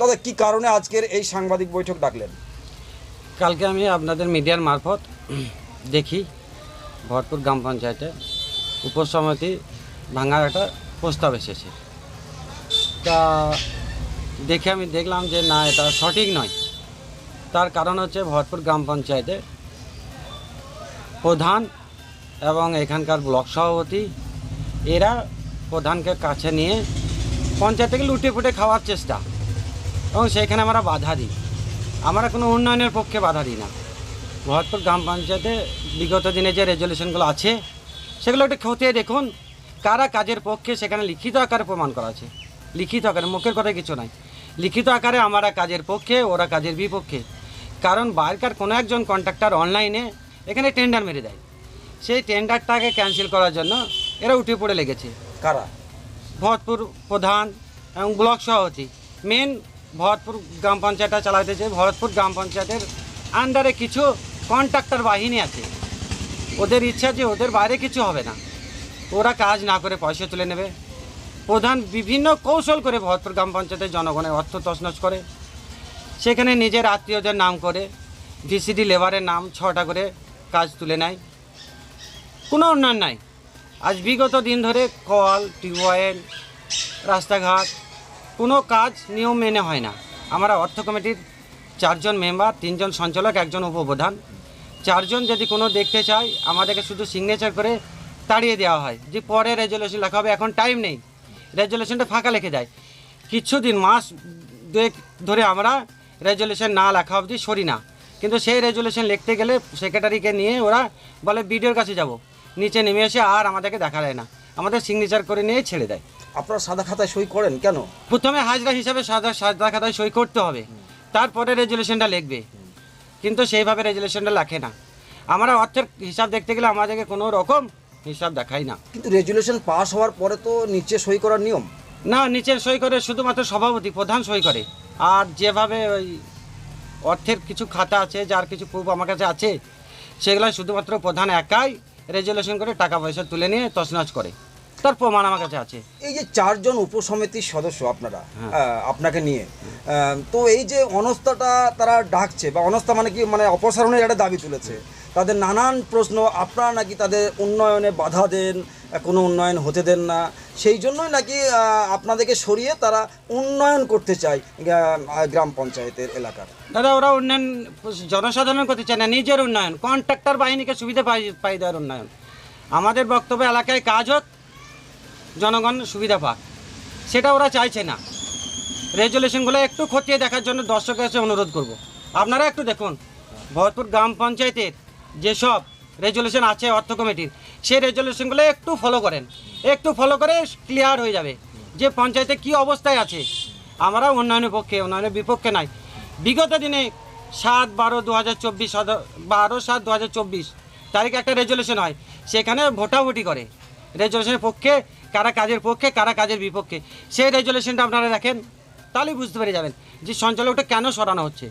দাদা, কি কারণে আজকের এই সাংবাদিক বৈঠক ডাকলেন? কালকে আমি আপনাদের মিডিয়ার মারফত দেখি ভরপুর গ্রাম পঞ্চায়েতে উপসমিতি ভাঙার একটা প্রস্তাব এসেছে। তা দেখে আমি দেখলাম যে না, এটা সঠিক নয়। তার কারণ হচ্ছে ভরপুর গ্রাম পঞ্চায়েতে প্রধান এবং এখানকার ব্লক সভাপতি, এরা প্রধানকে কাছে নিয়ে পঞ্চায়েত থেকে লুটে ফুটে খাওয়ার চেষ্টা। এবং সেখানে আমরা বাধা দিই। আমরা কোনো উন্নয়নের পক্ষে বাধা দিই না। ভরতপুর গ্রাম পঞ্চায়েতে বিগত দিনে যে রেজলিউশনগুলো আছে, সেগুলো একটু খতিয়ে দেখুন, কারা কাজের পক্ষে সেখানে লিখিত আকারে প্রমাণ করা আছে। লিখিত আকারে, মুখের কথা কিছু নাই। লিখিত আকারে আমরা কাজের পক্ষে, ওরা কাজের বিপক্ষে। কারণ বাইরকার কোনো একজন কন্ট্রাক্টর অনলাইনে এখানে টেন্ডার মেরে দেয়। সেই টেন্ডারটাকে ক্যান্সেল করার জন্য এরা উঠে পড়ে লেগেছে। কারা? ভরতপুর প্রধান এবং ব্লক সভাপতি। মেন ভরতপুর গ্রাম পঞ্চায়েতটা চালাইতেছে ভরতপুর গ্রাম পঞ্চায়েতের আন্ডারে কিছু কন্ট্রাক্টর বাহিনী আছে। ওদের ইচ্ছা যে ওদের বাইরে কিছু হবে না। ওরা কাজ না করে পয়সা তুলে নেবে। প্রধান বিভিন্ন কৌশল করে ভরতপুর গ্রাম পঞ্চায়েতের জনগণের অর্থ তছনছ করে। সেখানে নিজের আত্মীয়দের নাম করে ভিসিডি লেবারের নাম ছটা করে কাজ তুলে নেয়। কোনো উন্নয়ন নাই। আজ বিগত দিন ধরে কল, টিউবওয়েল, রাস্তাঘাট কোনো কাজ, নিয়ম মেনে হয় না। আমরা অর্থ কমিটির চারজন মেম্বার, তিনজন সঞ্চালক, একজন উপপ্রধান। চারজন যদি কোনো দেখতে চায়, আমাদেরকে শুধু সিগনেচার করে তাড়িয়ে দেওয়া হয় যে পরে রেজলিউশন লেখা হবে। এখন টাইম নেই। রেজলিউশনটা ফাঁকা লিখে দেয়। কিছুদিন, মাস দুয়েক ধরে আমরা রেজলিউশন না লেখা অবধি সরি না। কিন্তু সেই রেজলিউশন লিখতে গেলে সেক্রেটারিকে নিয়ে ওরা বলে বিডিওর কাছে যাব। নিচে নেমে এসে আর আমাদেরকে দেখা দেয় না। আমাদের সিগনেচার করে নিয়ে ছেড়ে দেয়। আপনারা সাদা খাতায় সই করেন কেন? প্রথমে হাজরা হিসাবে সাদা সাদা খাতায় সই করতে হবে। তারপরে রেজলিউশনটা লিখবে। কিন্তু সেইভাবে রেজলিউশনটা লেখে না। আমরা অর্থের হিসাব দেখতে গেলে আমাদেরকে কোনো রকম হিসাব দেখাই না। কিন্তু রেজুলেশন পাস হওয়ার পরে তো নিচে সই করার নিয়ম। না নিচের সই করে শুধুমাত্র সভাপতি প্রধান সই করে। আর যেভাবে ওই অর্থের কিছু খাতা আছে যার কিছু প্রুফ আমার কাছে আছে সেগুলো শুধুমাত্র প্রধান একাই রেজলিউশন করে টাকা পয়সা তুলে নিয়ে তছনছ করে। তার প্রমাণ আমার কাছে আছে। এই যে চারজন উপসমিতির সদস্য আপনারা হ্যাঁ। আপনাকে নিয়ে তো এই যে অনস্থাটা তারা ডাকছে বা অনস্থা মানে কি মানে অপসারণের একটা দাবি তুলেছে তাদের নানান প্রশ্ন আপনারা নাকি তাদের উন্নয়নে বাধা দেন কোনো উন্নয়ন হতে দেন না সেই জন্যই নাকি আপনাদেরকে সরিয়ে তারা উন্নয়ন করতে চায় গ্রাম পঞ্চায়েতের এলাকার। দাদা ওরা উন্নয়ন জনসাধারণ করতে চায় না নিজের উন্নয়ন কন্ট্রাক্টর বাহিনীকে সুবিধা পাই পাই দেওয়ার উন্নয়ন। আমাদের বক্তব্য এলাকায় কাজ হোক জনগণ সুবিধা পাক। সেটা ওরা চাইছে না। রেজলিউশনগুলো একটু খতিয়ে দেখার জন্য দর্শকের কাছে অনুরোধ করব। আপনারা একটু দেখুন, ভরতপুর গ্রাম পঞ্চায়েতের যেসব রেজলিউশন আছে অর্থ কমিটির, সেই রেজলিউশনগুলো একটু ফলো করেন। একটু ফলো করে ক্লিয়ার হয়ে যাবে যে পঞ্চায়েতে কি অবস্থায় আছে। আমরা উন্নয়নের পক্ষে, উন্নয়নের বিপক্ষে নাই। বিগত দিনে সাত বারো দু হাজার চব্বিশ বারো সাত দু হাজার চব্বিশ তারিখে একটা রেজলিউশন হয়। সেখানে ভোটাভুটি করে। রেজলিউশনের পক্ষে কারা কাজের পক্ষে কারা কাজের বিপক্ষে। সেই রেজলিউশনটা আপনারা দেখেন তাহলেই বুঝতে পেরে যাবেন যে সঞ্চালকটা কেন সরানো হচ্ছে।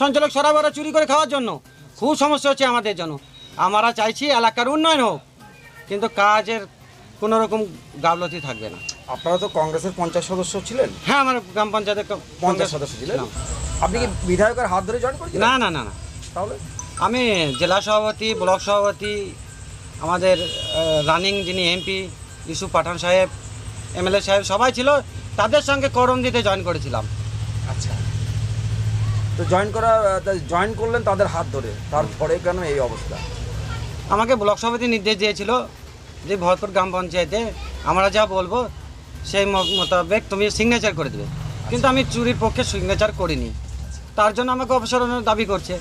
সঞ্চালক সরাবে ওরা চুরি করে খাওয়ার জন্য। খুব সমস্যা হচ্ছে আমাদের জন্য। আমরা চাইছি এলাকার উন্নয়ন হোক কিন্তু কাজের কোনো রকম গাফলতি থাকবে না। আপনারা তো কংগ্রেসের পঞ্চাশ সদস্য ছিলেন? হ্যাঁ আমার গ্রাম পঞ্চায়েতের পঞ্চায়েত সদস্য ছিলেন? আপনি কি বিধায়কের হাত ধরে জয়েন করেছিলেন? না না না না। তাহলে? আমি জেলা সভাপতি ব্লক সভাপতি আমাদের রানিং যিনি এমপি ইউসুফ পাঠান সাহেব এমএলএ সাহেব সবাই ছিল তাদের সঙ্গে করম দিতে জয়েন করেছিলাম। আচ্ছা। তো জয়েন করা জয়েন করলেন তাদের হাত ধরে তারপরে কেন এই অবস্থা? আমাকে ব্লক সভাপতি নির্দেশ দিয়েছিল যে ভরতপুর গ্রাম পঞ্চায়েতে আমরা যা বলব সেই মোতাবেক তুমি সিগনেচার করে দেবে। কিন্তু আমি চুরির পক্ষে সিগনেচার করিনি। তার জন্য আমাকে অপসারণের দাবি করছে।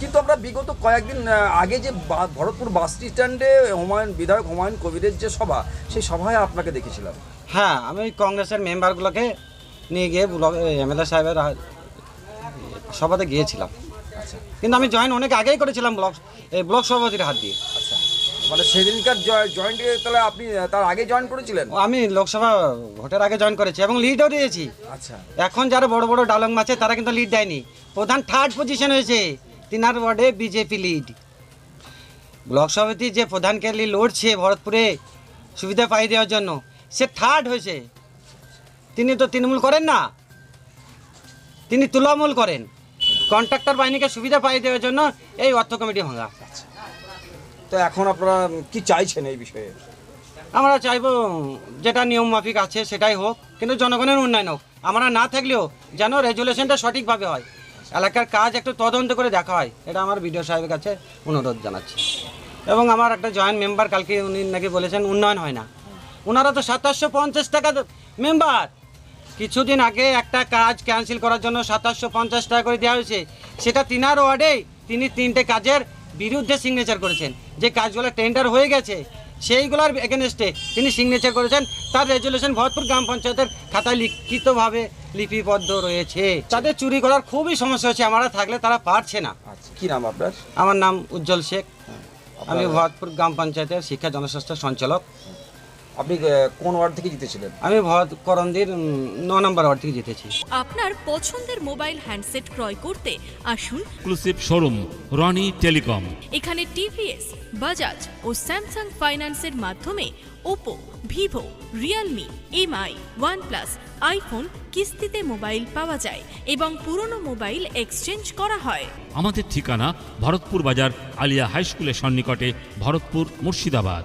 কিন্তু আমরা বিগত কয়েকদিন আগে যে ভরতপুর বাস স্ট্যান্ডে হুমায়ুন বিধায়ক হুমায়ুন কবিরের যে সভা সেই সভায় আপনাকে দেখেছিলাম। হ্যাঁ আমি ওই কংগ্রেসের মেম্বারগুলোকে নিয়ে গিয়ে ব্লক এমএলএ সাহেবের সভাতে গিয়েছিলাম। আচ্ছা। কিন্তু আমি জয়েন অনেক আগেই করেছিলাম ব্লক এই ব্লক সভাপতির হাত দিয়ে। আচ্ছা। মানে সেদিনকার জয়েন্টে তাহলে আপনি তার আগে জয়েন করেছিলেন? আমি লোকসভা ভোটের আগে জয়েন করেছি এবং লিডও দিয়েছি। আচ্ছা। এখন যারা বড় বড় ডালং মাছে তারা কিন্তু লিড দেয়নি। প্রধান থার্ড পজিশন হয়েছে। তিনার ওয়ার্ডে বিজেপি লিড ব্লক সভাপতি যে প্রধানকে নিয়ে লড়ছে ভরতপুরে সুবিধা পাই দেওয়ার জন্য সে থার্ড হয়েছে। তিনি তো তৃণমূল করেন না। তিনি তুলামূল করেন। কন্ট্রাক্টর বাহিনীকে সুবিধা পাই দেওয়ার জন্য এই অর্থ কমিটি ভাঙা। তো এখন আপনারা কি চাইছেন এই বিষয়ে? আমরা চাইব যেটা নিয়ম মাফিক আছে সেটাই হোক কিন্তু জনগণের উন্নয়ন হোক। আমরা না থাকলেও যেন রেজুলেশনটা সঠিকভাবে হয়। এলাকার কাজ একটু তদন্ত করে দেখা হয়। এটা আমার বিডিও সাহেবের কাছে অনুরোধ জানাচ্ছি। এবং আমার একটা জয়েন্ট মেম্বার কালকে উনি নাকি বলেছেন উন্নয়ন হয় না। ওনারা তো সাতাশশো পঞ্চাশ টাকা মেম্বার! কিছুদিন আগে একটা কাজ ক্যান্সেল করার জন্য সাতাশশো পঞ্চাশ টাকা করে দেওয়া হয়েছে। সেটা তিনার ওয়ার্ডেই তিনি তিনটে কাজের বিরুদ্ধে সিগনেচার করেছেন। যে কাজগুলো টেন্ডার হয়ে গেছে, সেইগুলোর এগেনস্টে তিনি সিগনেচার করেছেন। তার রেজুলেশন ভরতপুর গ্রাম পঞ্চায়েতের খাতায় লিখিতভাবে লিপিবদ্ধ রয়েছে। তাদের চুরি করার খুবই সমস্যা হচ্ছে আমরা থাকলে তারা পারছে না। আচ্ছা কি নাম আপনার? আমার নাম উজ্জ্বল শেখ। আমি আপনার- ভরতপুর গ্রাম পঞ্চায়েতের শিক্ষা জনস্বাস্থ্য সঞ্চালক। আপনি কোন ওয়ার্ড থেকে জিতেছিলেন? আমি ভরত করন্দির ন নম্বর ওয়ার্ড থেকে জিতেছি। আপনার পছন্দের মোবাইল হ্যান্ডসেট ক্রয় করতে আসুন এক্সক্লুসিভ শোরুম রনি টেলিকম এখানে টিভিএস বাজাজ ও স্যামসাং ফাইন্যান্সের মাধ্যমে Oppo Vivo Realme MI OnePlus iPhone কিস্তিতে মোবাইল পাওয়া যায় এবং পুরনো মোবাইল এক্সচেঞ্জ করা হয়। আমাদের ঠিকানা ভরতপুর বাজার আলিয়া হাই স্কুলের সন্নিকটে Bharatpur Murshidabad.